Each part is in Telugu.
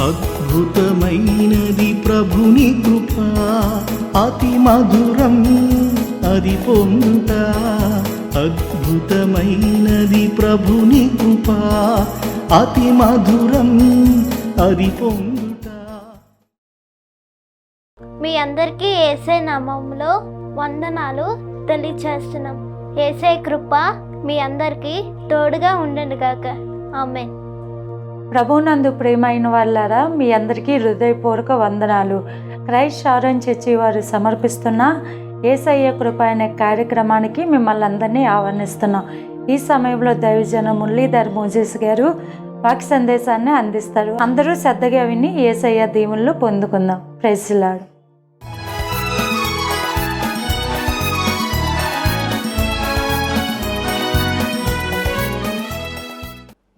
అద్భుతమైనది ప్రభుని కృప. అతి మధురం అది పొందుట. అద్భుతమైనది ప్రభుని కృప. అతి మధురం అది పొందుట. మీ అందరికీ ఏసై నామంలో వందనాలు తెలియచేస్తున్నాం. ఏసై కృప మీ అందరికీ తోడుగా ఉండండి గాక ఆమె ప్రభునందు ప్రేమైన వాళ్ళారా మీ అందరికీ హృదయపూర్వక వందనాలు. క్రైస్ట్ షారన్ చర్చి వారు సమర్పిస్తున్న ఏసయ్య కృప అనే కార్యక్రమానికి మిమ్మల్ని అందరినీ ఆహ్వానిస్తున్నాం. ఈ సమయంలో దైవజన మురళీధర్ మోజేస్ గారు వాక్ సందేశాన్ని అందిస్తారు. అందరూ శ్రద్ధగా విని ఏసయ్య దీవులను పొందుకుందాం. ప్రైజ్లాడు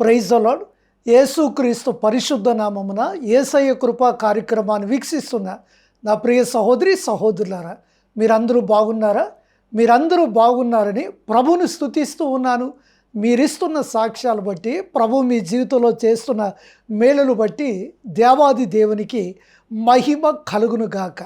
ప్రైజ్ అలాడ్ యేసుక్రీస్తు పరిశుద్ధ నామమున ఏసయ్య కృపా కార్యక్రమాన్ని వీక్షిస్తున్న నా ప్రియ సహోదరి సహోదరులారా మీరందరూ బాగున్నారా? మీరందరూ బాగున్నారని ప్రభుని స్తుతిస్తూ ఉన్నాను. మీరిస్తున్న సాక్ష్యాలు బట్టి ప్రభు మీ జీవితంలో చేస్తున్న మేలును బట్టి దేవాది దేవునికి మహిమ కలుగును గాక.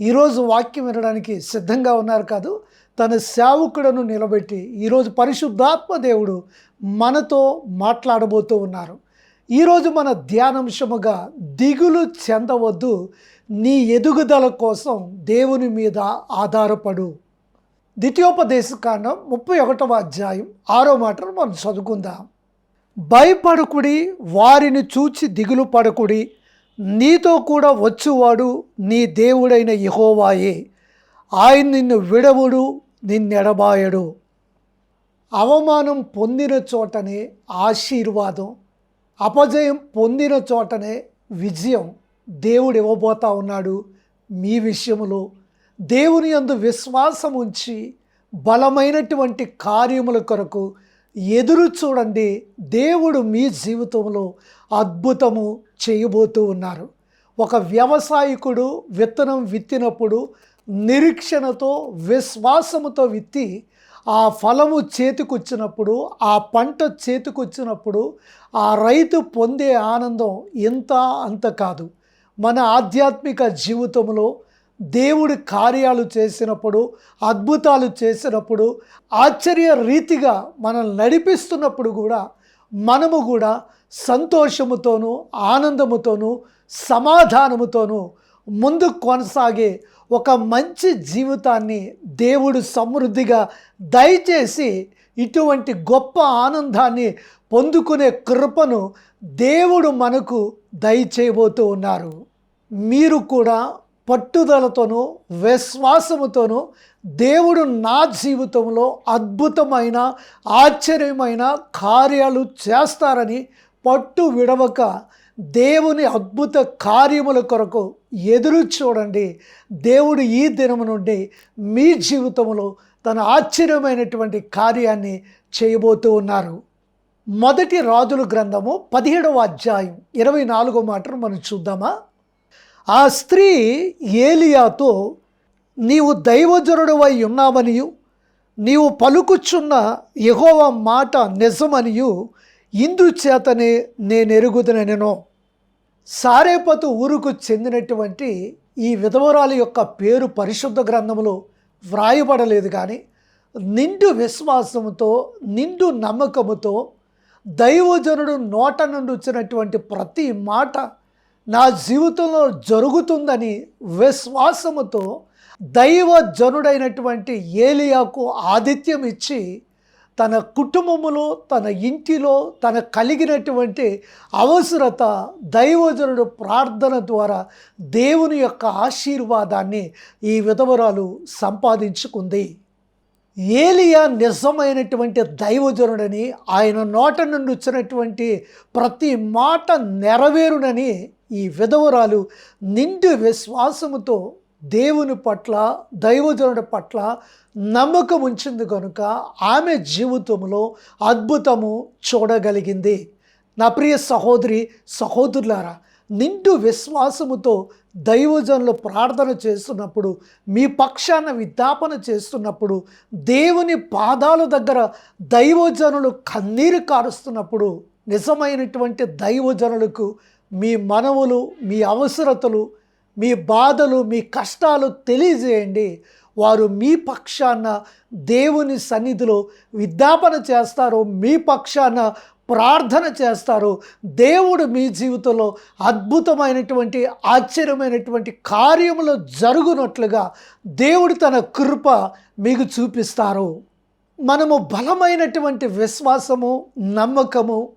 ఈరోజు వాక్యం వినడానికి సిద్ధంగా ఉన్నారు కాదు తన సేవకుడను నిలబెట్టి ఈరోజు పరిశుద్ధాత్మ దేవుడు మనతో మాట్లాడబోతూ ఉన్నారు. ఈరోజు మన ధ్యానాంశముగా దిగులు చెందవద్దు. నీ ఎదుగుదల కోసం దేవుని మీద ఆధారపడు. ద్వితీయోపదేశకాండం ముప్పై ఒకటవ అధ్యాయం ఆరో మాటను మనం చదువుకుందాం. భయపడకుడి వారిని చూచి దిగులు పడకుడి. నీతో కూడా వచ్చువాడు నీ దేవుడైన యహోవాయే. ఆయన నిన్ను విడవుడు నిన్నెడబాయడు. అవమానం పొందిన చోటనే ఆశీర్వాదం. అపజయం పొందిన చోటనే విజయం దేవుడు ఇవ్వబోతా ఉన్నాడు మీ విషయంలో దేవుని యందు విశ్వాసం ఉంచి బలమైనటువంటి కార్యముల కొరకు ఎదురు చూడండి. దేవుడు మీ జీవితంలో అద్భుతము చేయబోతూ ఉన్నారు. ఒక వ్యవసాయకుడు విత్తనం విత్తినప్పుడు నిరీక్షణతో విశ్వాసముతో విత్తి ఆ ఫలము చేతికొచ్చినప్పుడు ఆ పంట చేతికొచ్చినప్పుడు ఆ రైతు పొందే ఆనందం ఇంత అంత కాదు. మన ఆధ్యాత్మిక జీవితంలో దేవుడి కార్యాలు చేసినప్పుడు అద్భుతాలు చేసినప్పుడు ఆశ్చర్య రీతిగా మనల్ని నడిపిస్తున్నప్పుడు కూడా మనము కూడా సంతోషముతోనూ ఆనందముతోనూ సమాధానముతోనూ ముందు కొనసాగే ఒక మంచి జీవితాన్ని దేవుడు సమృద్ధిగా దయచేసి ఇటువంటి గొప్ప ఆనందాన్ని పొందుకునే కృపను దేవుడు మనకు దయచేయబోతూ ఉన్నారు. మీరు కూడా పట్టుదలతోనూ విశ్వాసముతోనూ దేవుడు నా జీవితంలో అద్భుతమైన ఆశ్చర్యమైన కార్యాలు చేస్తారని పట్టు విడవక దేవుని అద్భుత కార్యముల కొరకు ఎదురు చూడండి. దేవుడు ఈ దినము నుండి మీ జీవితంలో తన ఆశ్చర్యమైనటువంటి కార్యాన్ని చేయబోతూ ఉన్నారు. మొదటి రాజుల గ్రంథము పదిహేడవ అధ్యాయం ఇరవై నాలుగో మాటను మనం చూద్దామా? ఆ స్త్రీ ఏలియాతో నీవు దైవజనుడవై ఉన్నావనియు నీవు పలుకుచున్న యహోవ మాట నిజమనియు ఇందుచేతనే నేనెరుగుదనెనో సారేపతు ఊరుకు చెందినటువంటి ఈ విధవరాలి యొక్క పేరు పరిశుద్ధ గ్రంథములో వ్రాయబడలేదు కానీ నిండు విశ్వాసముతో నిండు నమ్మకముతో దైవజనుడు నోట నుండి వచ్చినటువంటి ప్రతి మాట నా జీవితంలో జరుగుతుందని విశ్వాసముతో దైవజనుడైనటువంటి ఏలియాకు ఆతిథ్యం ఇచ్చి తన కుటుంబములో తన ఇంటిలో తన కలిగినటువంటి అవసరత దైవజనుడు ప్రార్థన ద్వారా దేవుని యొక్క ఆశీర్వాదాన్ని ఈ విధవరాలు సంపాదించుకుంది. ఏలియా నిజమైనటువంటి దైవజనుడని ఆయన నోట నుండి వచ్చినటువంటి ప్రతి మాట నెరవేరునని ఈ విధవరాలు నిండు విశ్వాసముతో దేవుని పట్ల దైవజనుడి పట్ల నమ్మకం ఉంచింది కనుక ఆమె జీవితంలో అద్భుతము చూడగలిగింది. నా ప్రియ సహోదరి సహోదరులారా నిండు విశ్వాసముతో దైవజనులు ప్రార్థన చేస్తున్నప్పుడు మీ పక్షాన విజ్ఞాపన చేస్తున్నప్పుడు దేవుని పాదాల దగ్గర దైవజనులు కన్నీరు కారుస్తున్నప్పుడు నిజమైనటువంటి దైవజనులకు మీ మనవులు మీ అవసరతలు మీ బాధలు మీ కష్టాలు తెలియజేయండి. వారు మీ పక్షాన దేవుని సన్నిధిలో విజ్ఞాపన చేస్తారు మీ పక్షాన ప్రార్థన చేస్తారు దేవుడు మీ జీవితంలో అద్భుతమైనటువంటి ఆశ్చర్యమైనటువంటి కార్యములు జరుగునట్లుగా దేవుడు తన కృప మీకు చూపిస్తారు. మనము బలమైనటువంటి విశ్వాసము నమ్మకము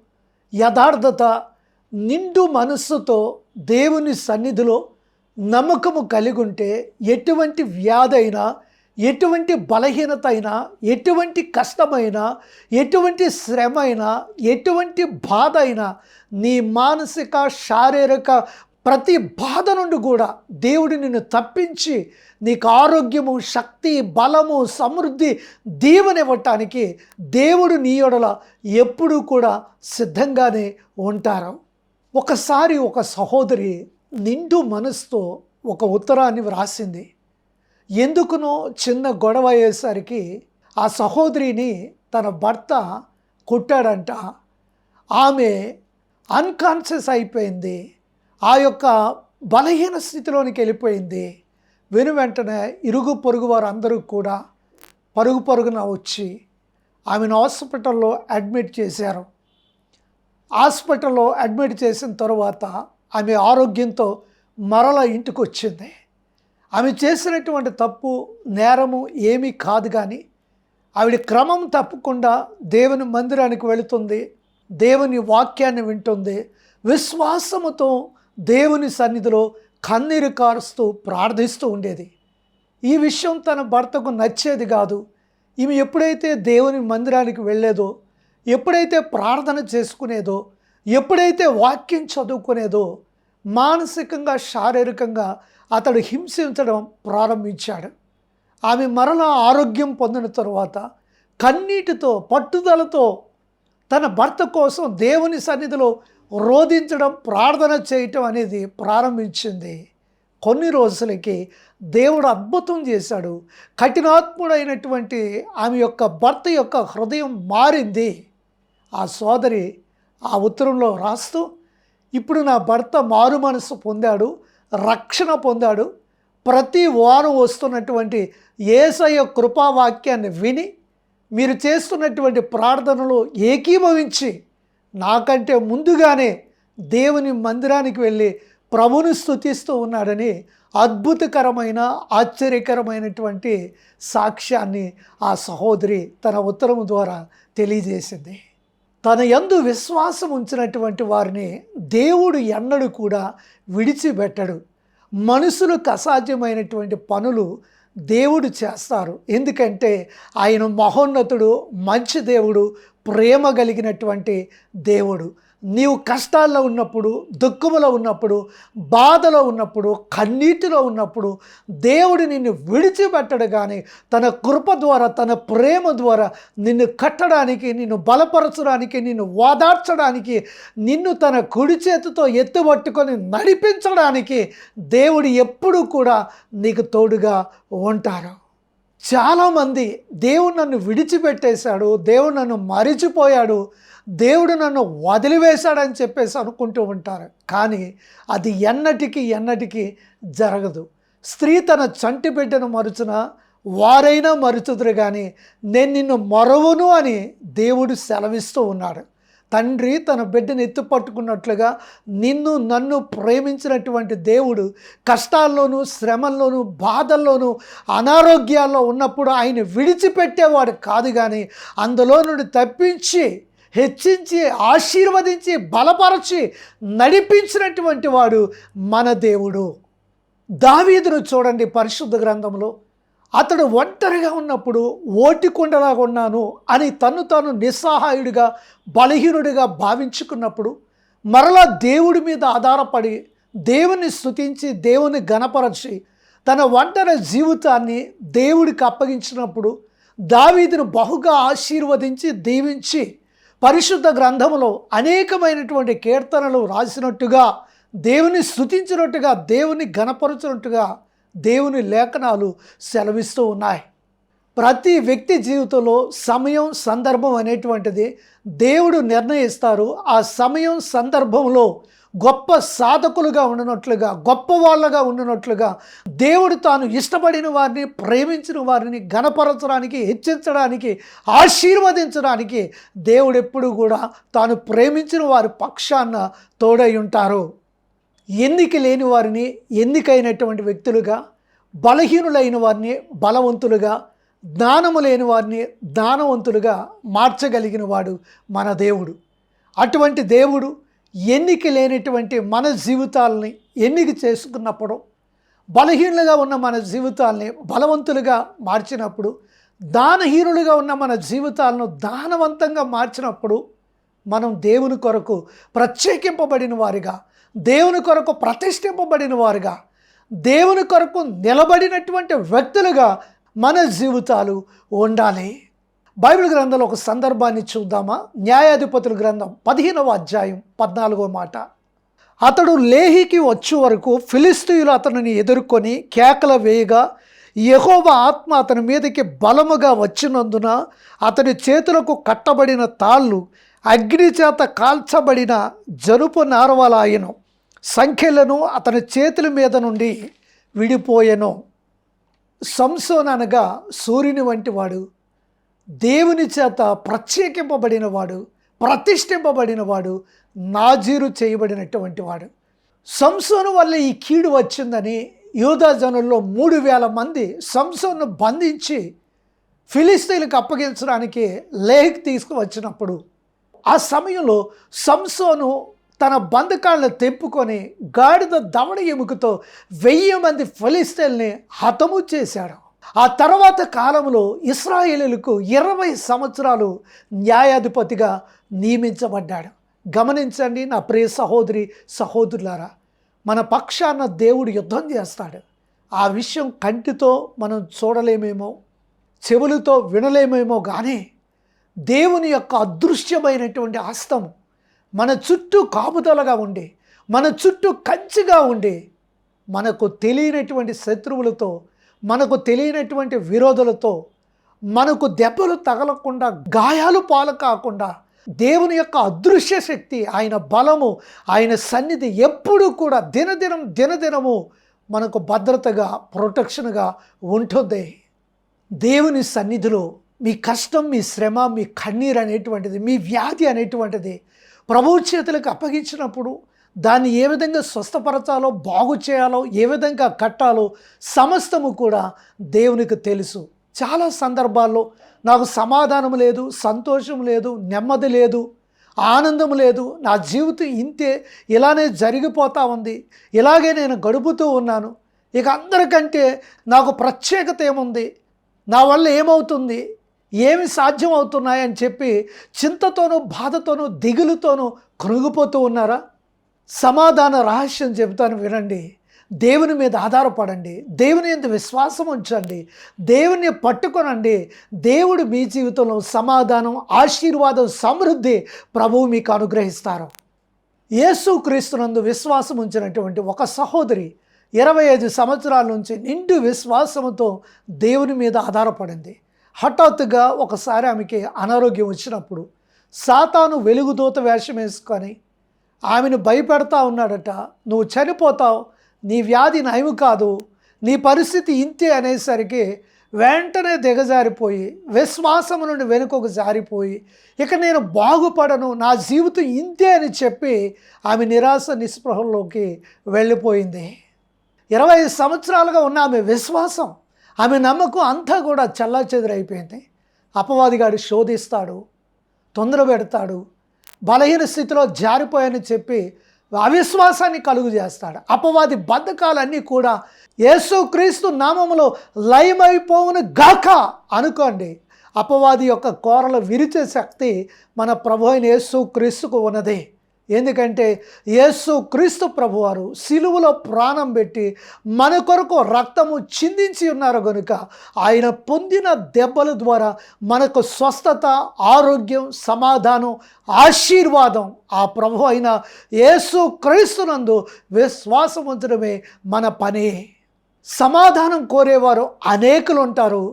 యథార్థత నిండు మనస్సుతో దేవుని సన్నిధిలో నమ్మకము కలిగి ఉంటే ఎటువంటి వ్యాధైనా ఎటువంటి బలహీనత అయినా ఎటువంటి కష్టమైనా ఎటువంటి శ్రమ అయినా ఎటువంటి బాధ అయినా నీ మానసిక శారీరక ప్రతి బాధ నుండి కూడా దేవుడు నిన్ను తప్పించి నీకు ఆరోగ్యము శక్తి బలము సమృద్ధి దీవనివ్వటానికి దేవుడు నీ యొడల ఎప్పుడూ కూడా సిద్ధంగానే ఉంటారు. ఒకసారి ఒక సహోదరి నిండు మనసుతో ఒక ఉత్తరాన్ని వ్రాసింది. ఎందుకునో చిన్న గొడవ అయ్యేసరికి ఆ సహోదరిని తన భర్త కొట్టాడంట. ఆమె అన్కాన్షియస్ అయిపోయింది. ఆ యొక్క బలహీన స్థితిలోనికి వెళ్ళిపోయింది. వెను వెంటనే ఇరుగు పొరుగు వారు అందరూ కూడా పరుగు పరుగున వచ్చి ఆమెను హాస్పిటల్లో అడ్మిట్ చేశారు. హాస్పిటల్లో అడ్మిట్ చేసిన తర్వాత ఆమె ఆరోగ్యంతో మరల ఇంటికి వచ్చింది. ఆమె చేసినటువంటి తప్పు నేరము ఏమీ కాదు కానీ ఆవిడ క్రమం తప్పకుండా దేవుని మందిరానికి వెళుతుంది దేవుని వాక్యాన్ని వింటుంది విశ్వాసముతో దేవుని సన్నిధిలో కన్నీరు కారుస్తూ ప్రార్థిస్తూ ఉండేది. ఈ విషయం తన భర్తకు నచ్చేది కాదు. ఈమె ఎప్పుడైతే దేవుని మందిరానికి వెళ్ళేదో ఎప్పుడైతే ప్రార్థన చేసుకునేదో ఎప్పుడైతే వాక్యం చదువుకునేదో మానసికంగా శారీరకంగా అతడు హింసించడం ప్రారంభించాడు. ఆమె మరలా ఆరోగ్యం పొందిన తరువాత కన్నీటితో పట్టుదలతో తన భర్త కోసం దేవుని సన్నిధిలో రోధించడం ప్రార్థన చేయటం అనేది ప్రారంభించింది. కొన్ని రోజులకి దేవుడు అద్భుతం చేశాడు. కఠినాత్ముడైనటువంటి ఆమె యొక్క భర్త యొక్క హృదయం మారింది. ఆ సోదరి ఆ ఉత్తరంలో రాస్తూ ఇప్పుడు నా భర్త మారు మనసు పొందాడు రక్షణ పొందాడు ప్రతి వారం వస్తున్నటువంటి ఏసయ కృపావాక్యాన్ని విని మీరు చేస్తున్నటువంటి ప్రార్థనలో ఏకీభవించి నాకంటే ముందుగానే దేవుని మందిరానికి వెళ్ళి ప్రభుని స్థుతిస్తూ ఉన్నాడని అద్భుతకరమైన ఆశ్చర్యకరమైనటువంటి సాక్ష్యాన్ని ఆ సహోదరి తన ఉత్తరం ద్వారా తెలియజేసింది. తన యందు విశ్వాసం ఉంచినటువంటి వారిని దేవుడు ఎన్నడు కూడా విడిచిపెట్టడు. మనుషులకు అసాధ్యమైనటువంటి పనులు దేవుడు చేస్తారు. ఎందుకంటే ఆయన మహోన్నతుడు మంచి దేవుడు ప్రేమ కలిగినటువంటి దేవుడు. నీవు కష్టాల్లో ఉన్నప్పుడు దుఃఖములో ఉన్నప్పుడు బాధలో ఉన్నప్పుడు కన్నీటిలో ఉన్నప్పుడు దేవుడు నిన్ను విడిచిపెట్టడు కానీ తన కృప ద్వారా తన ప్రేమ ద్వారా నిన్ను కట్టడానికి నిన్ను బలపరచడానికి నిన్ను ఓదార్చడానికి నిన్ను తన కుడి చేతితో ఎత్తుపట్టుకొని నడిపించడానికి దేవుడు ఎప్పుడూ కూడా నీకు తోడుగా ఉంటారు. చాలామంది దేవుడు నన్ను విడిచిపెట్టేశాడు దేవుడు నన్ను మరిచిపోయాడు దేవుడు నన్ను వదిలివేశాడని చెప్పేసి అనుకుంటూ ఉంటారు. కానీ అది ఎన్నటికీ ఎన్నటికీ జరగదు. స్త్రీ తన చంటి బిడ్డను మరుచున? వారైనా మరుచుదురు కానీ నేను నిన్ను మరవను అని దేవుడు సెలవిస్తూ ఉన్నాడు. తండ్రి తన బిడ్డను ఎత్తుపట్టుకున్నట్లుగా నిన్ను నన్ను ప్రేమించినటువంటి దేవుడు కష్టాల్లోనూ శ్రమల్లోనూ బాధల్లోనూ అనారోగ్యాల్లో ఉన్నప్పుడు ఆయన విడిచిపెట్టేవాడు కాదు కానీ అందులో నుండి తప్పించి హెచ్చించి ఆశీర్వదించి బలపరచి నడిపించినటువంటి వాడు మన దేవుడు. దావీదును చూడండి పరిశుద్ధ గ్రంథంలో. అతడు ఒంటరిగా ఉన్నప్పుడు ఓటికొండలాగా ఉన్నాను అని తను తాను నిస్సహాయుడిగా బలహీనుడిగా భావించుకున్నప్పుడు మరలా దేవుడి మీద ఆధారపడి దేవుని స్తుతించి దేవుని గణపరచి తన ఒంటరి జీవితాన్ని దేవుడికి అప్పగించినప్పుడు దావీదును బహుగా ఆశీర్వదించి దీవించి పరిశుద్ధ గ్రంథములో అనేకమైనటువంటి కీర్తనలు రాసినట్టుగా దేవుని స్థుతించినట్టుగా దేవుని గణపరచినట్టుగా దేవుని లేఖనాలు సెలవిస్తూ ఉన్నాయి. ప్రతి వ్యక్తి జీవితంలో సమయం సందర్భం అనేటువంటిది దేవుడు నిర్ణయిస్తారు. ఆ సమయం సందర్భంలో గొప్ప సాధకులుగా ఉండినట్లుగా గొప్ప వాళ్ళగా ఉండినట్లుగా దేవుడు తాను ఇష్టపడిన వారిని ప్రేమించిన వారిని గణపరచడానికి హెచ్చించడానికి ఆశీర్వదించడానికి దేవుడు ఎప్పుడు కూడా తాను ప్రేమించిన వారి పక్షాన తోడై ఉంటారు. ఎన్నిక లేని వారిని ఎన్నికైనటువంటి వ్యక్తులుగా బలహీనులైన వారిని బలవంతులుగా జ్ఞానము లేని వారిని జ్ఞానవంతులుగా మార్చగలిగిన వాడు మన దేవుడు. అటువంటి దేవుడు ఎన్నిక లేనటువంటి మన జీవితాలని ఎన్నిక చేసుకున్నప్పుడు బలహీనులుగా ఉన్న మన జీవితాలని బలవంతులుగా మార్చినప్పుడు దానహీనులుగా ఉన్న మన జీవితాలను దానవంతంగా మార్చినప్పుడు మనం దేవుని కొరకు ప్రత్యేకింపబడిన వారిగా దేవుని కొరకు ప్రతిష్ఠింపబడిన వారుగా దేవుని కొరకు నిలబడినటువంటి వ్యక్తులుగా మన జీవితాలు ఉండాలి. బైబిల్ గ్రంథంలో ఒక సందర్భాన్ని చూద్దామా? న్యాయాధిపతుల గ్రంథం పదిహేనవ అధ్యాయం పద్నాలుగో మాట. అతడు లేహికి వచ్చే వరకు ఫిలిస్తీయులు అతనిని ఎదుర్కొని కేకల వేయగా యహోవ ఆత్మ అతని మీదకి బలముగా వచ్చినందున అతని చేతులకు కట్టబడిన తాళ్ళు అగ్ని చేత కాల్చబడిన జనుపు నారవలాయను సంఖ్యలను అతని చేతుల మీద నుండి విడిపోయెను. సంసోన్ అనగా సూర్యుని వంటి వాడు. దేవుని చేత ప్రత్యేకింపబడిన వాడు ప్రతిష్ఠింపబడిన వాడు నాజీరు చేయబడినటువంటి వాడు. సంసోను వల్ల ఈ కీడు వచ్చిందని యూదా జనుల్లో మూడు వేల మంది సంసోను బంధించి ఫిలిస్తీన్లకు అప్పగించడానికి లేక్ తీసుకువచ్చినప్పుడు ఆ సమయంలో సంసోను తన బంధకాలను తెంపుకొని గాడిద దవడ ఎముకతో వెయ్యి మంది ఫలిస్తీన్ని హతము చేశాడు. ఆ తర్వాత కాలంలో ఇస్రాయేలీలకు ఇరవై సంవత్సరాలు న్యాయాధిపతిగా నియమించబడ్డాడు. గమనించండి నా ప్రియ సహోదరి సహోదరులారా మన పక్షాన దేవుడు యుద్ధం చేస్తాడు. ఆ విషయం కంటితో మనం చూడలేమేమో చెవులతో వినలేమేమో కానీ దేవుని యొక్క అదృశ్యమైనటువంటి హస్తం మన చుట్టూ కాపుదలగా ఉండి మన చుట్టూ కంచిగా ఉండి మనకు తెలియనటువంటి శత్రువులతో మనకు తెలియనటువంటి విరోధులతో మనకు దెబ్బలు తగలకుండా గాయాలు పాలు కాకుండా దేవుని యొక్క అదృశ్య శక్తి ఆయన బలము ఆయన సన్నిధి ఎప్పుడూ కూడా దినదినం దినదినము మనకు భద్రతగా ప్రొటెక్షన్గా ఉంటుంది. దేవుని సన్నిధిలో మీ కష్టం మీ శ్రమ మీ కన్నీరు అనేటువంటిది మీ వ్యాధి అనేటువంటిది ప్రభు చేతులకు అప్పగించినప్పుడు దాన్ని ఏ విధంగా స్వస్థపరచాలో బాగు చేయాలో ఏ విధంగా కట్టాలో సమస్తము కూడా దేవునికి తెలుసు. చాలా సందర్భాల్లో నాకు సమాధానం లేదు సంతోషం లేదు నెమ్మది లేదు ఆనందం లేదు. నా జీవితం ఇంతే ఇలానే జరిగిపోతూ ఉంది. ఇలాగే నేను గడుపుతూ ఉన్నాను. ఇక అందరికంటే నాకు ప్రత్యేకత ఏముంది? నా వల్ల ఏమవుతుంది? ఏమి సాధ్యం అవుతున్నాయని చెప్పి చింతతోనూ బాధతోనూ దిగులుతోనూ కృంగిపోతూ ఉన్నారా? సమాధాన రహస్యం చెబుతాను వినండి. దేవుని మీద ఆధారపడండి. దేవుని ఎందు విశ్వాసం ఉంచండి. దేవుని పట్టుకొనండి. దేవుడు మీ జీవితంలో సమాధానం ఆశీర్వాదం సమృద్ధి ప్రభువు మీకు అనుగ్రహిస్తారు. యేసు క్రీస్తునందు విశ్వాసం ఉంచినటువంటి ఒక సహోదరి ఇరవై ఐదు సంవత్సరాల నుంచి నిండు విశ్వాసంతో దేవుని మీద ఆధారపడింది. హఠాత్తుగా ఒకసారి ఆమెకి అనారోగ్యం వచ్చినప్పుడు సాతాను వెలుగుదూత వేషం వేసుకొని ఆమెను భయపెడతా ఉన్నాడట. నువ్వు చనిపోతావు. నీ వ్యాధి నయము కాదు. నీ పరిస్థితి ఇంతే అనేసరికి వెంటనే దిగజారిపోయి విశ్వాసము నుండి వెనుకకు జారిపోయి ఇక నేను బాగుపడను. నా జీవితం ఇంతే అని చెప్పి ఆమె నిరాశ నిస్పృహంలోకి వెళ్ళిపోయింది. ఇరవై ఐదు సంవత్సరాలుగా ఉన్న ఆమె విశ్వాసం ఆమె నమ్మకం అంతా కూడా చల్లా చెదురైపోయింది అపవాదిగాడు శోధిస్తాడు తొందర పెడతాడు బలహీన స్థితిలో జారిపోయాని చెప్పి అవిశ్వాసాన్ని కలుగు చేస్తాడు. అపవాది బద్ధకాలన్నీ కూడా యేసుక్రీస్తు నామములో లయమైపోవును గాక అనుకోండి. అపవాది యొక్క కోరలు విరిచే శక్తి మన ప్రభు అయిన యేసు క్రీస్తుకు ఉన్నది. ఎందుకంటే యేసు క్రీస్తు ప్రభువారు సిలువలో ప్రాణం పెట్టి మన కొరకు రక్తము చిందించి ఉన్నారు కనుక ఆయన పొందిన దెబ్బల ద్వారా మనకు స్వస్థత ఆరోగ్యం సమాధానం ఆశీర్వాదం ఆ ప్రభు అయిన యేసు క్రీస్తునందు విశ్వాసం ఉంచడమే మన పని. సమాధానం కోరేవారు అనేకులు ఉంటారు.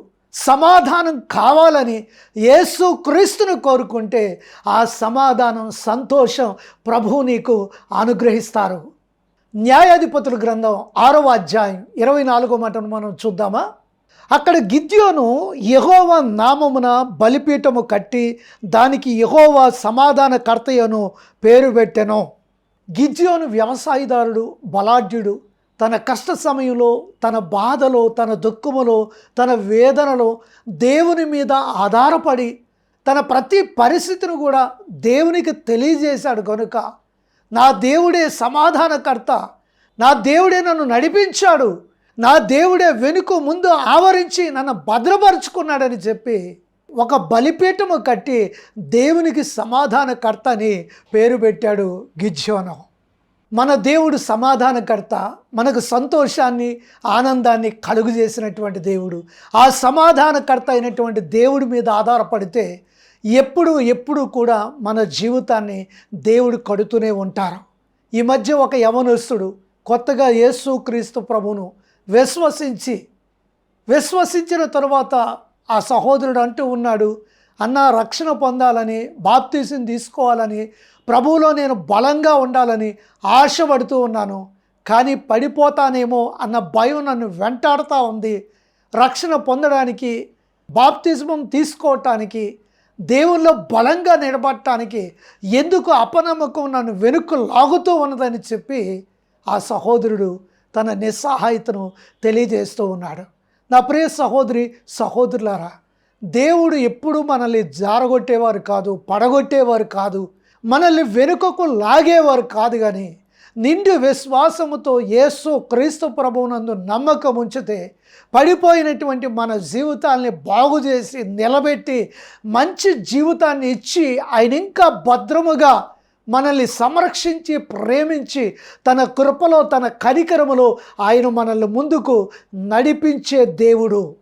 సమాధానం కావాలని యేసు క్రీస్తును కోరుకుంటే ఆ సమాధానం సంతోషం ప్రభువు నీకు అనుగ్రహిస్తారు. న్యాయాధిపతుల గ్రంథం ఆరవ అధ్యాయం ఇరవై నాలుగో మటను మనం చూద్దామా? అక్కడ గిద్యోను యహోవ నామమున బలిపీఠము కట్టి దానికి యహోవ సమాధానకర్తయను పేరు పెట్టెను. గిద్యోను వ్యవసాయదారుడు బలాఢ్యుడు తన కష్ట సమయంలో తన బాధలో తన దుఃఖములో తన వేదనలో దేవుని మీద ఆధారపడి తన ప్రతి పరిస్థితిని కూడా దేవునికి తెలియజేశాడు కనుక నా దేవుడే సమాధానకర్త నా దేవుడే నన్ను నడిపించాడు నా దేవుడే వెనుక ముందు ఆవరించి నన్ను భద్రపరుచుకున్నాడని చెప్పి ఒక బలిపీఠము కట్టి దేవునికి సమాధానకర్త అని పేరు పెట్టాడు గిజ్యోనం మన దేవుడు సమాధానకర్త మనకు సంతోషాన్ని ఆనందాన్ని కలుగు చేసినటువంటి దేవుడు. ఆ సమాధానకర్త అయినటువంటి దేవుడి మీద ఆధారపడితే ఎప్పుడు ఎప్పుడు కూడా మన జీవితాన్ని దేవుడు కడుతూనే ఉంటారు. ఈ మధ్య ఒక యవనస్తుడు కొత్తగా యేసు క్రీస్తు ప్రభును విశ్వసించి విశ్వసించిన తరువాత ఆ సహోదరుడు అంటూ ఉన్నాడు అన్న రక్షణ పొందాలని బాప్తీసం తీసుకోవాలని ప్రభువులో నేను బలంగా ఉండాలని ఆశపడుతూ ఉన్నాను. కానీ పడిపోతానేమో అన్న భయం నన్ను వెంటాడుతూ ఉంది. రక్షణ పొందడానికి బాప్తిజమం తీసుకోవటానికి దేవుల్లో బలంగా నిలబడటానికి ఎందుకు అపనమ్మకం నన్ను వెనుక్కు లాగుతూ ఉన్నదని చెప్పి ఆ సహోదరుడు తన నిస్సహాయతను తెలియజేస్తూ ఉన్నాడు. నా ప్రియ సహోదరి సహోదరులారా దేవుడు ఎప్పుడు మనల్ని జారగొట్టేవారు కాదు పడగొట్టేవారు కాదు. మనల్ని వెనుకకు లాగేవారు కాదు కానీ నిండు విశ్వాసముతో యేసు క్రీస్తు ప్రభువునందు నమ్మకం ఉంచితే పడిపోయినటువంటి మన జీవితాల్ని బాగు చేసి నిలబెట్టి మంచి జీవితాన్ని ఇచ్చి ఆయన ఇంకా భద్రముగా మనల్ని సంరక్షించి ప్రేమించి తన కృపలో తన కనికరములో ఆయన మనల్ని ముందుకు నడిపించే దేవుడు.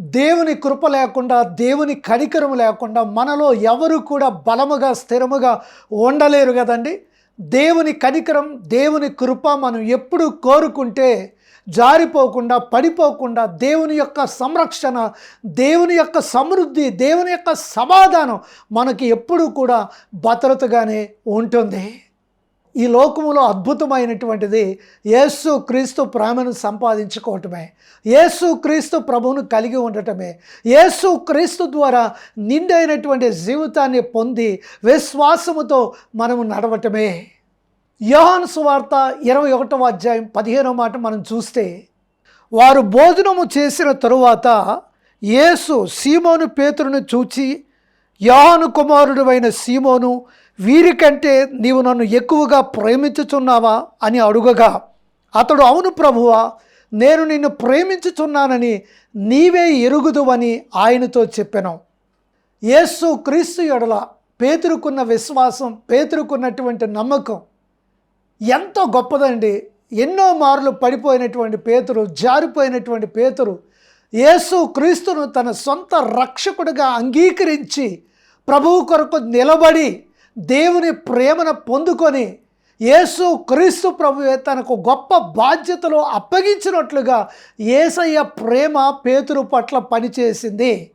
దేవుని కృప లేకుండా దేవుని కనికరం లేకుండా మనలో ఎవరు కూడా బలముగా స్థిరముగా ఉండలేరు కదండి. దేవుని కనికరం దేవుని కృప మనం ఎప్పుడు కోరుకుంటే జారిపోకుండా పడిపోకుండా దేవుని యొక్క సంరక్షణ దేవుని యొక్క సమృద్ధి దేవుని యొక్క సమాధానం మనకి ఎప్పుడు కూడా భద్రతగానే ఉంటుంది. ఈ లోకములో అద్భుతమైనటువంటిది యేసు క్రీస్తు ప్రేమను సంపాదించుకోవటమే. యేసు క్రీస్తు ప్రభువును కలిగి ఉండటమే. యేసు క్రీస్తు ద్వారా నిండైనటువంటి జీవితాన్ని పొంది విశ్వాసముతో మనము నడవటమే. యోహాను సువార్త ఇరవై ఒకటవ అధ్యాయం పదిహేనవ మాట మనం చూస్తే వారు భోజనము చేసిన తరువాత యేసు సీమోను పేతురును చూచి యోహాను కుమారుడు అయిన సీమోను వీరికంటే నీవు నన్ను ఎక్కువగా ప్రేమించుచున్నావా అని అడుగగా అతడు అవును ప్రభువా నేను నిన్ను ప్రేమించుచున్నానని నీవే ఎరుగుదువని ఆయనతో చెప్పాను. యేసు క్రీస్తు ఎడల పేతురుకున్న విశ్వాసం పేతురుకున్నటువంటి నమ్మకం ఎంతో గొప్పదండి. ఎన్నో మార్లు పడిపోయినటువంటి పేతురు జారిపోయినటువంటి పేతురు యేసు క్రీస్తును తన సొంత రక్షకుడిగా అంగీకరించి ప్రభువు కొరకు నిలబడి దేవుని ప్రేమను పొందుకొని యేసు క్రీస్తు ప్రభువే తనకు గొప్ప బాధ్యతలు అప్పగించినట్లుగా ఏసయ్య ప్రేమ పేతురు పట్ల పనిచేసింది.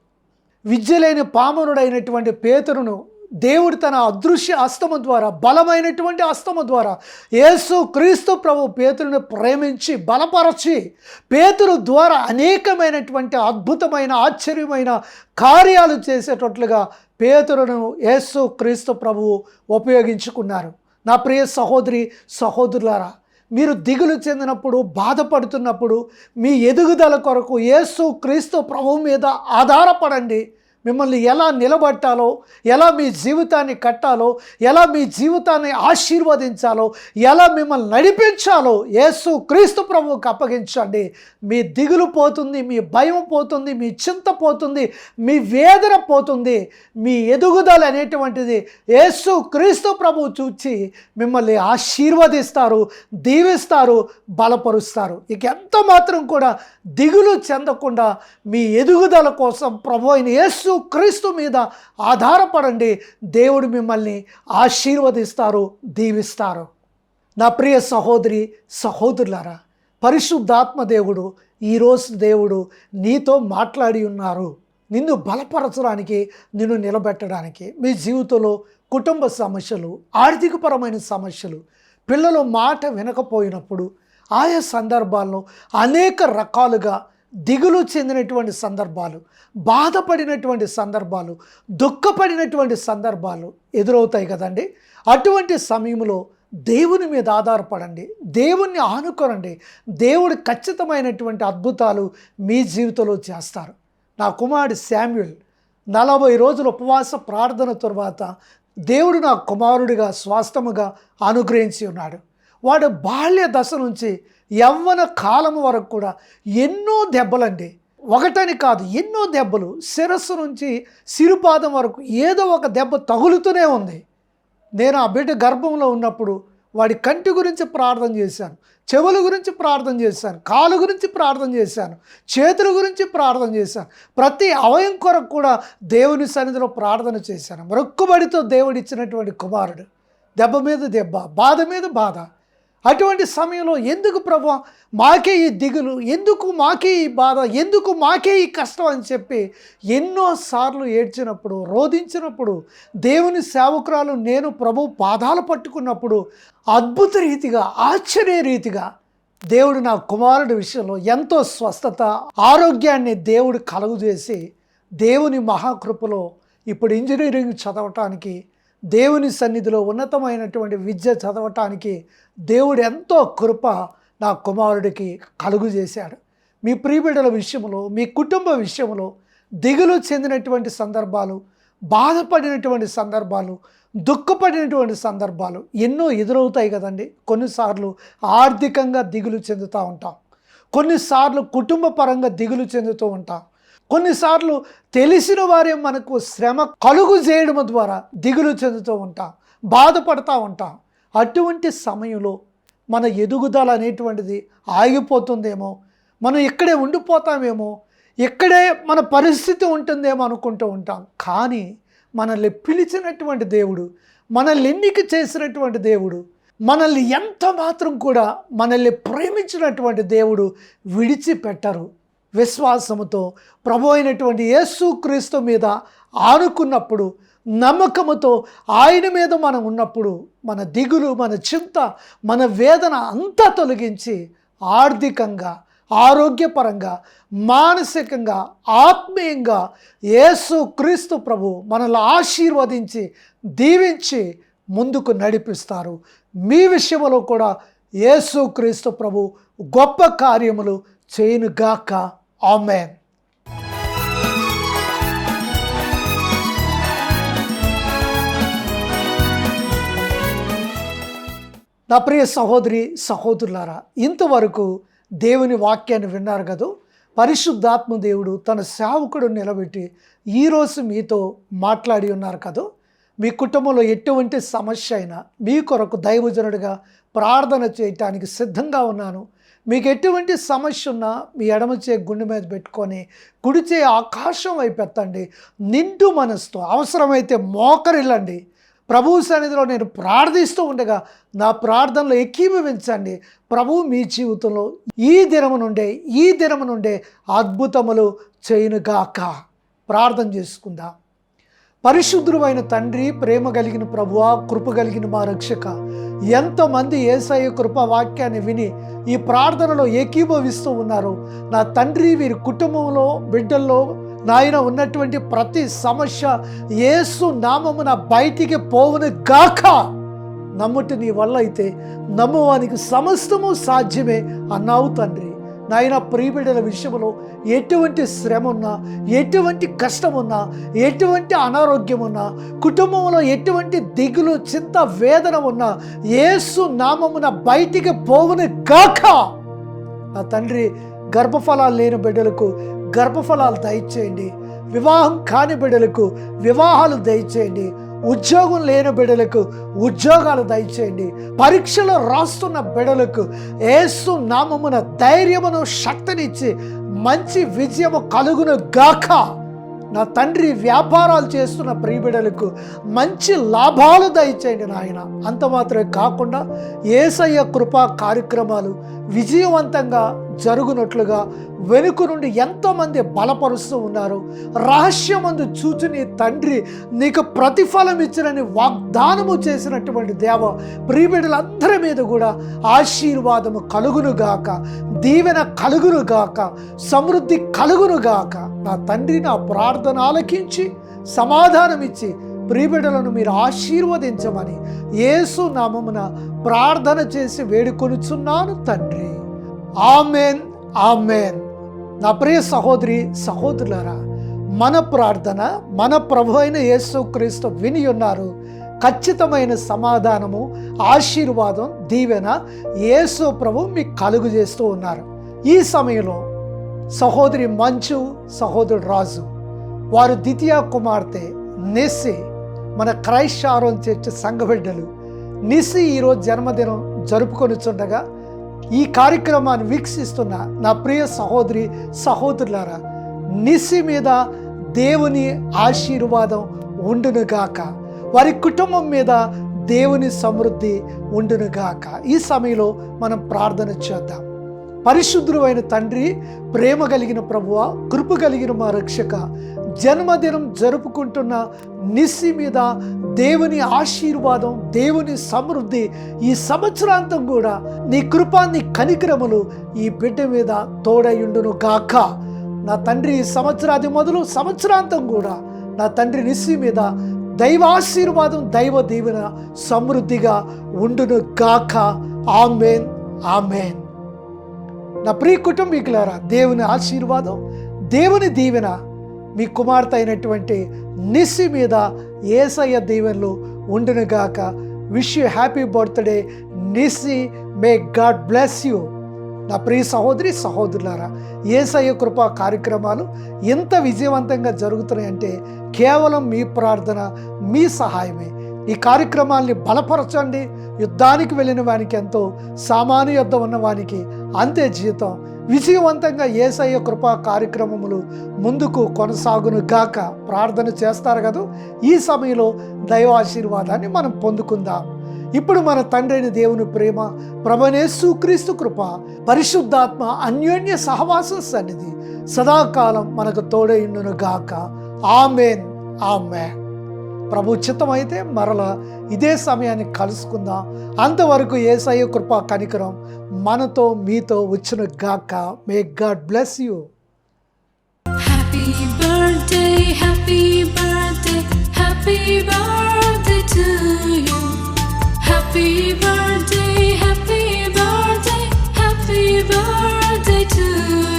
విద్యలేని పామనుడైనటువంటి పేతురును దేవుడు తన అదృశ్య అస్తము ద్వారా బలమైనటువంటి అస్తము ద్వారా యేసు క్రీస్తు ప్రభు పేతురుని ప్రేమించి బలపరచి పేతురు ద్వారా అనేకమైనటువంటి అద్భుతమైన ఆశ్చర్యమైన కార్యాలు చేసేటట్లుగా పేతురును యేసు క్రీస్తు ప్రభువు ఉపయోగించుకున్నారు. నా ప్రియ సహోదరి సహోదరులారా మీరు దిగులు చెందినప్పుడు బాధపడుతున్నప్పుడు మీ ఎదుగుదల కొరకు యేసు క్రీస్తు ప్రభు మీద ఆధారపడండి. మిమ్మల్ని ఎలా నిలబట్టాలో ఎలా మీ జీవితాన్ని కట్టాలో ఎలా మీ జీవితాన్ని ఆశీర్వదించాలో ఎలా మిమ్మల్ని నడిపించాలో యేసు క్రీస్తు ప్రభువుకి అప్పగించండి. మీ దిగులు పోతుంది మీ భయం పోతుంది మీ చింత పోతుంది మీ వేదన పోతుంది. మీ ఎదుగుదల అనేటువంటిది యేసు క్రీస్తు ప్రభువు చూచి మిమ్మల్ని ఆశీర్వదిస్తారు దీవిస్తారు బలపరుస్తారు. ఇక ఎంత మాత్రం కూడా దిగులు చెందకుండా మీ ఎదుగుదల కోసం ప్రభు అయిన యేసు క్రీస్తు మీద ఆధారపడండి. దేవుడు మిమ్మల్ని ఆశీర్వదిస్తారు దీవిస్తారు. నా ప్రియ సహోదరి సహోదరులారా పరిశుద్ధాత్మ దేవుడు ఈరోజు దేవుడు నీతో మాట్లాడి ఉన్నారు. నిన్ను బలపరచడానికి నిన్ను నిలబెట్టడానికి. మీ జీవితంలో కుటుంబ సమస్యలు ఆర్థికపరమైన సమస్యలు పిల్లలు మాట వినకపోయినప్పుడు ఆయా సందర్భాల్లో అనేక రకాలుగా దిగులు చెందినటువంటి సందర్భాలు బాధపడినటువంటి సందర్భాలు దుఃఖపడినటువంటి సందర్భాలు ఎదురవుతాయి కదండి. అటువంటి సమయంలో దేవుని మీద ఆధారపడండి దేవుణ్ణి ఆనుకోనండి. దేవుడు ఖచ్చితమైనటువంటి అద్భుతాలు మీ జీవితంలో చేస్తారు. నా కుమారుడు శామ్యుల్ నలభై రోజుల ఉపవాస ప్రార్థన తర్వాత దేవుడు నా కుమారుడిగా స్వాస్థముగా అనుగ్రహించి ఉన్నాడు. వాడు బాల్య దశ నుంచి యవ్వన కాలం వరకు కూడా ఎన్నో దెబ్బలండి. ఒకటని కాదు ఎన్నో దెబ్బలు. శిరస్సు నుంచి సిరుపాదం వరకు ఏదో ఒక దెబ్బ తగులుతూనే ఉంది. నేను ఆ బిడ్డ గర్భంలో ఉన్నప్పుడు వాడి కంటి గురించి ప్రార్థన చేశాను చెవుల గురించి ప్రార్థన చేశాను కాలు గురించి ప్రార్థన చేశాను చేతుల గురించి ప్రార్థన చేశాను. ప్రతి అవయం కొరకు కూడా దేవుని సన్నిధిలో ప్రార్థన చేశాను. మొక్కుబడితో దేవుడిచ్చినటువంటి కుమారుడు. దెబ్బ మీద దెబ్బ బాధ మీద బాధ. అటువంటి సమయంలో ఎందుకు ప్రభు మాకే ఈ దిగులు? ఎందుకు మాకే ఈ బాధ? ఎందుకు మాకే ఈ కష్టం అని చెప్పి ఎన్నోసార్లు ఏడ్చినప్పుడు రోధించినప్పుడు దేవుని సేవకురాలు నేను ప్రభు పాదాలు పట్టుకున్నప్పుడు అద్భుత రీతిగా ఆశ్చర్య రీతిగా దేవుడు నా కుమారుడి విషయంలో ఎంతో స్వస్థత ఆరోగ్యాన్ని దేవుడు కలుగజేసి దేవుని మహాకృపలో ఇప్పుడు ఇంజనీరింగ్ చదవటానికి దేవుని సన్నిధిలో ఉన్నతమైనటువంటి విద్య చదవటానికి దేవుడు ఎంతో కృప నా కుమారుడికి కలుగు చేశాడు. మీ ప్రియబిడ్డల విషయంలో మీ కుటుంబ విషయంలో దిగులు చెందినటువంటి సందర్భాలు బాధపడినటువంటి సందర్భాలు దుఃఖపడినటువంటి సందర్భాలు ఎన్నో ఎదురవుతాయి కదండి. కొన్నిసార్లు ఆర్థికంగా దిగులు చెందుతూ ఉంటాం. కొన్నిసార్లు కుటుంబ పరంగా దిగులు చెందుతూ ఉంటాం. కొన్నిసార్లు తెలిసిన వారే మనకు శ్రమ కలుగు చేయడం ద్వారా దిగులు చెందుతూ ఉంటాం బాధపడతా ఉంటాం. అటువంటి సమయంలో మన ఎదుగుదల అనేటువంటిది ఆగిపోతుందేమో మనం ఇక్కడే ఉండిపోతామేమో ఇక్కడే మన పరిస్థితి ఉంటుందేమో అనుకుంటూ ఉంటాం. కానీ మనల్ని పిలిచినటువంటి దేవుడు మనల్ని ఎన్నిక చేసినటువంటి దేవుడు మనల్ని ఎంత మాత్రం కూడా మనల్ని ప్రేమించినటువంటి దేవుడు విడిచిపెట్టరు. విశ్వాసముతో ప్రభు అయినటువంటి యేసుక్రీస్తు మీద ఆనుకున్నప్పుడు నమ్మకముతో ఆయన మీద మనం ఉన్నప్పుడు మన దిగులు మన చింత మన వేదన అంతా తొలగించి ఆర్థికంగా ఆరోగ్యపరంగా మానసికంగా ఆత్మీయంగా యేసు క్రీస్తు ప్రభు మనల్ని ఆశీర్వదించి దీవించి ముందుకు నడిపిస్తారు. మీ విషయంలో కూడా యేసు క్రీస్తు ప్రభు గొప్ప కార్యములు చేయనుగాక. ఆమెన్ నా ప్రియ సహోదరి సహోదరులారా ఇంతవరకు దేవుని వాక్యాన్ని విన్నారు కదా? పరిశుద్ధాత్మ దేవుడు తన సేవకుడు నిలబెట్టి ఈరోజు మీతో మాట్లాడి ఉన్నారు కదా? మీ కుటుంబంలో ఎటువంటి సమస్య అయినా మీ కొరకు దైవజనుడిగా ప్రార్థన చేయటానికి సిద్ధంగా ఉన్నాను. మీకు ఎటువంటి సమస్య ఉన్నా మీ ఎడమ చే గుండె మీద పెట్టుకొని కుడిచే ఆకాశం వైపు ఎత్తండి. నిండు మనసుతో అవసరమైతే మోకరిల్లండి. ప్రభు సన్నిధిలో నేను ప్రార్థిస్తూ ఉండగా నా ప్రార్థనలో ఎక్కీభవించండి ప్రభు మీ జీవితంలో ఈ దినము నుండే ఈ దినము నుండే అద్భుతములు చేయునుగాక. ప్రార్థన చేసుకుందాం. పరిశుద్ధుడైన తండ్రి ప్రేమ కలిగిన ప్రభువా కృప కలిగిన మా రక్షక. ఎంతమంది ఏసయ్య కృప వాక్యాన్ని విని ఈ ప్రార్థనలో ఏకీభవిస్తూ ఉన్నారు. నా తండ్రి వీరి కుటుంబంలో బిడ్డల్లో నాయన ఉన్నటువంటి ప్రతి సమస్య ఏసు నామమున బయటికి పోవును గాక. నమ్ముటి నీ వల్ల అయితే నమ్మువానికి సమస్తము సాధ్యమే అన్నావు తండ్రి. నాయన ప్రియబిడ్డల విషయంలో ఎటువంటి శ్రమ ఉన్నా ఎటువంటి కష్టం ఉన్నా ఎటువంటి అనారోగ్యం ఉన్నా కుటుంబంలో ఎటువంటి దిగులు చింత వేదన ఉన్నా ఏసు నామమున బయటికి పోవును కాక నా తండ్రి గర్భఫలాలు లేని బిడ్డలకు గర్భఫలాలు దయచేయండి. వివాహం కాని బిడ్డలకు వివాహాలు దయచేయండి. ఉద్యోగం లేని బిడలకు ఉద్యోగాలు దయచేయండి. పరీక్షలు రాస్తున్న బిడలకు ఏసు నామమున ధైర్యమును శక్తినిచ్చి మంచి విజయము కలుగును గాక. నా తండ్రి వ్యాపారాలు చేస్తున్న ప్రియబిడలకు మంచి లాభాలు దయచేయండి నాయన. అంత మాత్రమే కాకుండా ఏసయ్య కృపా కార్యక్రమాలు విజయవంతంగా జరుగునట్లుగా వెనుక నుండి ఎంతోమంది బలపరుస్తూ ఉన్నారు. రహస్యమందు చూచి నీ తండ్రి నీకు ప్రతిఫలం ఇచ్చినని వాగ్దానము చేసినటువంటి దేవ ప్రియబిడలందరి మీద కూడా ఆశీర్వాదము కలుగునుగాక. దీవెన కలుగునుగాక. సమృద్ధి కలుగునుగాక. నా తండ్రి నా ప్రార్థన ఆలకించి సమాధానం ఇచ్చి ప్రియబిడలను మీరు ఆశీర్వదించమని యేసు నామమున ప్రార్థన చేసి వేడుకొనుచున్నాను తండ్రి. Amen amen. నా ప్రియ సహోదరి సహోదరులారా మన ప్రార్థన మన ప్రభు అయిన యేసుక్రీస్తు విని ఉన్నారు. ఖచ్చితమైన సమాధానము ఆశీర్వాదం దీవెన యేసు ప్రభు మీకు కలుగు చేస్తూ ఉన్నారు. ఈ సమయంలో సహోదరి మంచు సహోదరుడు రాజు వారు ద్వితీయ కుమార్తె నిస్సి మన క్రైస్ట్ ఆరోన్ చర్చ్ నిస్సి ఈరోజు జన్మదినం జరుపుకొనిచుండగా ఈ కార్యక్రమాన్ని వీక్షిస్తున్న నా ప్రియ సహోదరి సహోదరులారా నిసి మీద దేవుని ఆశీర్వాదం ఉండునుగాక. వారి కుటుంబం మీద దేవుని సమృద్ధి ఉండునుగాక. ఈ సమయంలో మనం ప్రార్థన చేద్దాం. పరిశుద్ధుడు అయిన తండ్రి ప్రేమ కలిగిన ప్రభువ కృప కలిగిన మా రక్షక జన్మదినం జరుపుకుంటున్న నిస్సి మీద దేవుని ఆశీర్వాదం దేవుని సమృద్ధి ఈ సంవత్సరాంతం కూడా నీ కృపా నీ కనికరములు ఈ బిడ్డ మీద తోడయుండును గాక. నా తండ్రి ఈ సంవత్సరాది మొదలు సంవత్సరాంతం కూడా నా తండ్రి నిస్సి మీద దైవాశీర్వాదం దైవ దీవెన సమృద్ధిగా ఉండును గాక. Amen amen. నా ప్రియ కుటుంబీకులారా దేవుని ఆశీర్వాదం దేవుని దీవెన మీ కుమార్తె అయినటువంటి నిస్సి మీద ఏసయ్య దీవెనలు ఉండునుగాక wish you happy birthday Nissi. May God bless you నా ప్రియ సహోదరి సహోదరులారా ఏసయ్య కృపా కార్యక్రమాలు ఎంత విజయవంతంగా జరుగుతున్నాయంటే కేవలం మీ ప్రార్థన మీ సహాయమే. ఈ కార్యక్రమాల్ని బలపరచండి. యుద్ధానికి వెళ్ళిన వానికి ఎంతో సామాన్య యుద్ధం ఉన్న వానికి అంతే జీతం విజయవంతంగా ఏసయ్య కృపా కార్యక్రమములు ముందుకు కొనసాగును గాక. ప్రార్థన చేస్తారు కదా? ఈ సమయంలో దైవాశీర్వాదాన్ని మనం పొందుకుందాం. ఇప్పుడు మన తండ్రిని దేవుని ప్రేమ ప్రభనేసు క్రీస్తు కృప పరిశుద్ధాత్మ అన్యోన్య సహవాసం సన్నిధి సదాకాలం మనకు తోడైండును గాక. ఆమెన్. ఆమెన్. ప్రభు చిత్తమైతే మరల ఇదే సమయాన్ని కలుసుకుందాం. అంతవరకు ఏసయ్య కృపా కనికరం మనతో మీతో వచ్చిన గాక. May God bless you Happy birthday, happy birthday to you.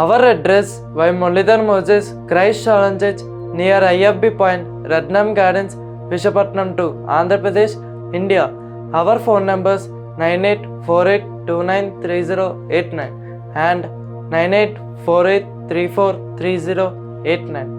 Our address by Mulidan Moses Christ Shalom near IFB Point, Ratnam Gardens, Vishakhapatnam 2, Andhra Pradesh, India. Our phone numbers 9848293089 and 9848343089.